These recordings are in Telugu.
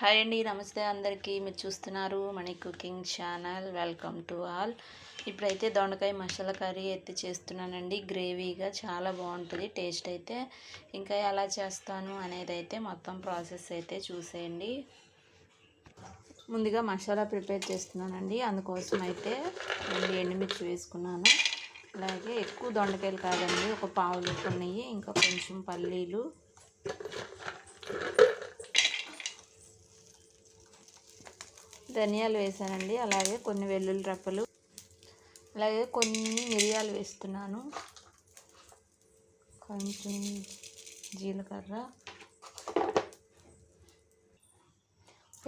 హాయ్ అండి నమస్తే అందరికీ. మీరు చూస్తున్నారు Mani cooking channel. Welcome to all. ఇప్పుడైతే దొండకాయ మసాలా కర్రీ అయితే చేస్తున్నానండి. గ్రేవీగా చాలా బాగుంటుంది టేస్ట్ అయితే. ఇంకా ఎలా చేస్తాను అనేది అయితే మొత్తం ప్రాసెస్ అయితే చూసేయండి. ముందుగా మసాలా ప్రిపేర్ చేస్తున్నానండి. అందుకోసం అయితే రెండు ఎండుమిర్చి వేసుకున్నాను. అలాగే ఎక్కువ దొండకాయలు కాదండి ఒక పావులు కొన్ని ఇంకా కొంచెం పల్లీలు ధనియాలు వేసానండి అలాగే కొన్ని వెల్లుల్లి రప్పలు అలాగే కొన్ని మిరియాలు వేస్తున్నాను. కొంచెం జీలకర్ర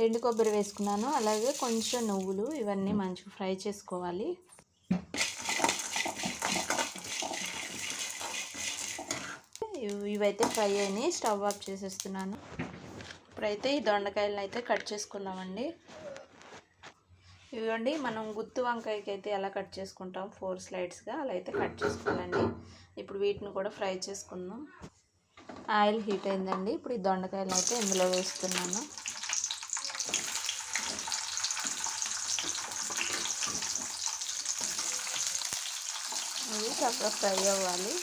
ఎండు కొబ్బరి వేసుకున్నాను అలాగే కొంచెం నువ్వులు ఇవన్నీ మంచిగా ఫ్రై చేసుకోవాలి. ఇవైతే ఫ్రై అయినాయి స్టవ్ ఆఫ్ చేసేస్తున్నాను. ఇప్పుడైతే ఈ దొండకాయలను అయితే కట్ చేసుకుందామండి. ఇవ్వండి మనం గుత్తు వంకాయకి అయితే ఎలా కట్ చేసుకుంటాం? ఫోర్ స్లైడ్స్గా అలా అయితే కట్ చేసుకోవాలండి. ఇప్పుడు వీటిని కూడా ఫ్రై చేసుకుందాం. ఆయిల్ హీట్ అయిందండి. ఇప్పుడు ఈ దొండకాయలు అయితే ఇందులో వేస్తున్నాను. ఇవి చక్కగా ఫ్రై అవ్వాలి.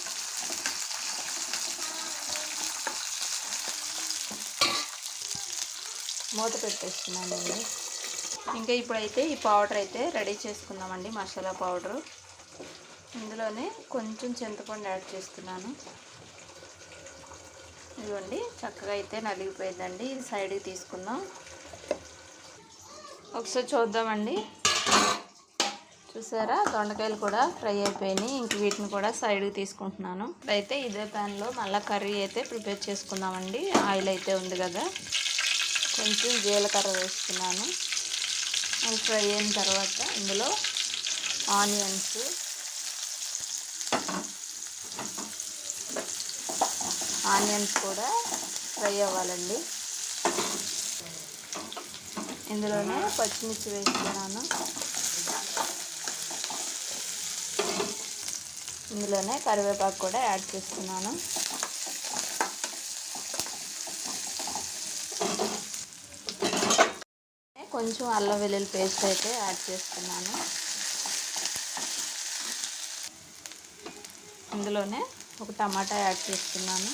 మూత పెట్టేస్తున్నానండి. ఇంకా ఇప్పుడైతే ఈ పౌడర్ అయితే రెడీ చేసుకుందామండి మసాలా పౌడరు ఇందులోనే కొంచెం చింతపండు యాడ్ చేస్తున్నాను. ఇదిగోండి చక్కగా అయితే నలిగిపోయిందండి. ఇది సైడ్కి తీసుకుందాం. ఒకసారి చూద్దామండి. చూసారా? దొండకాయలు కూడా ఫ్రై అయిపోయినాయి. ఇంక వీటిని కూడా సైడ్కి తీసుకుంటున్నాను. అయితే ఇదే ప్యాన్లో మళ్ళీ కర్రీ అయితే ప్రిపేర్ చేసుకుందామండి. ఆయిల్ అయితే ఉంది కదా. కొంచెం జీలకర్ర వేస్తున్నాను. అవి ఫ్రై అయిన తర్వాత ఇందులో ఆనియన్స్. ఆనియన్స్ కూడా ఫ్రై అవ్వాలండి. ఇందులోనే పచ్చిమిర్చి వేస్తున్నాను. ఇందులోనే కరివేపాకు కూడా యాడ్ చేస్తున్నాను. కొంచెం అల్లం వెల్లుల్లి పేస్ట్ అయితే యాడ్ చేస్తున్నాను. ఇందులోనే ఒక టమాటా యాడ్ చేస్తున్నాను.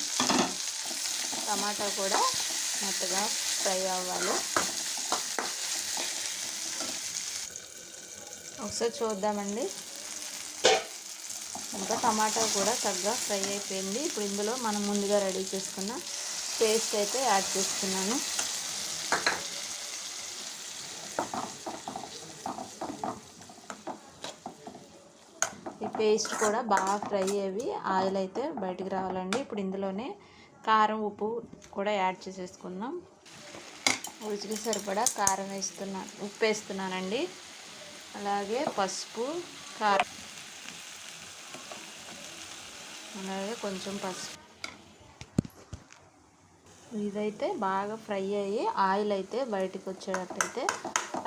టమాటా కూడా మెత్తగా ఫ్రై అవ్వాలి. ఒకసారి చూద్దామండి. ఇంకా టమాటా కూడా చక్కగా ఫ్రై అయిపోయింది. ఇప్పుడు ఇందులో మనం ముందుగా రెడీ చేసుకున్న పేస్ట్ అయితే యాడ్ చేస్తున్నాను. పేస్ట్ కూడా బాగా ఫ్రై అయ్యి ఆయిల్ అయితే బయటికి రావాలండి. ఇప్పుడు ఇందులోనే కారం ఉప్పు కూడా యాడ్ చేసేసుకుందాం. రుచికి సరిపడా కారం వేస్తున్నాను ఉప్పు వేస్తున్నానండి. అలాగే పసుపు కారం. అలాగే కొంచెం పసుపు. ఇదైతే బాగా ఫ్రై అయ్యి ఆయిల్ అయితే బయటికి వచ్చేటట్టయితే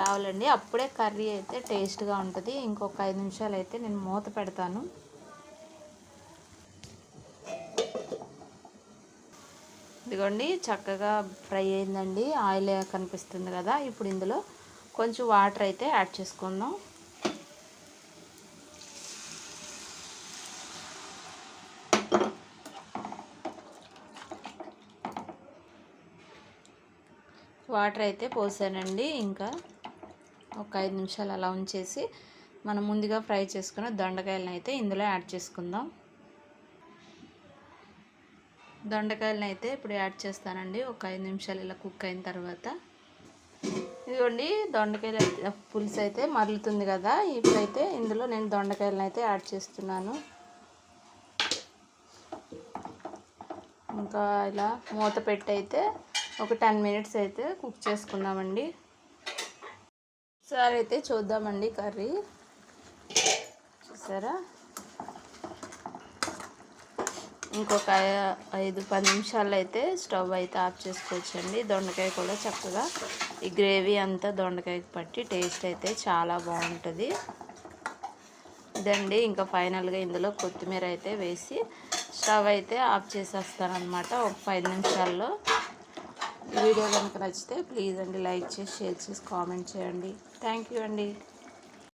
కావాలండి అప్పుడే కర్రీ అయితే టేస్ట్గా ఉంటుంది. ఇంకొక ఐదు నిమిషాలు అయితే నేను మూత పెడతాను. ఇదిగోండి చక్కగా ఫ్రై అయిందండి. ఆయిల్ కనిపిస్తుంది కదా. ఇప్పుడు ఇందులో కొంచెం వాటర్ అయితే యాడ్ చేసుకుందాం. వాటర్ అయితే పోసానండి. ఇంకా ఒక ఐదు నిమిషాలు అలా ఉంచేసి మనం ముందుగా ఫ్రై చేసుకున్న దొండకాయలను అయితే ఇందులో యాడ్ చేసుకుందాం. దొండకాయలను అయితే ఇప్పుడు యాడ్ చేస్తానండి. ఒక ఐదు నిమిషాలు ఇలా కుక్ అయిన తర్వాత. ఇదిగోండి దొండకాయలు పులుసు అయితే మరలుతుంది కదా. ఇప్పుడైతే ఇందులో నేను దొండకాయలను అయితే యాడ్ చేస్తున్నాను. ఇంకా ఇలా మూత పెట్టి అయితే ఒక టెన్ మినిట్స్ అయితే కుక్ చేసుకుందామండి. సార్ అయితే చూద్దామండి కర్రీ. చూసారా? ఇంకొక ఐదు పది నిమిషాలు అయితే స్టవ్ అయితే ఆఫ్ చేసుకోవచ్చండి. దొండకాయ కూడా చక్కగా ఈ గ్రేవీ అంతా దొండకాయకి పట్టి టేస్ట్ అయితే చాలా బాగుంటుంది. ఇదండి ఇంకా ఫైనల్గా ఇందులో కొత్తిమీర అయితే వేసి స్టవ్ అయితే ఆఫ్ చేసేస్తాను అనమాట ఒక పది నిమిషాల్లో వీడియో కనుక నచ్చితే ప్లీజ్ అండి లైక్ చేసి షేర్ చేసి కామెంట్ చేయండి. థ్యాంక్ యూ అండి.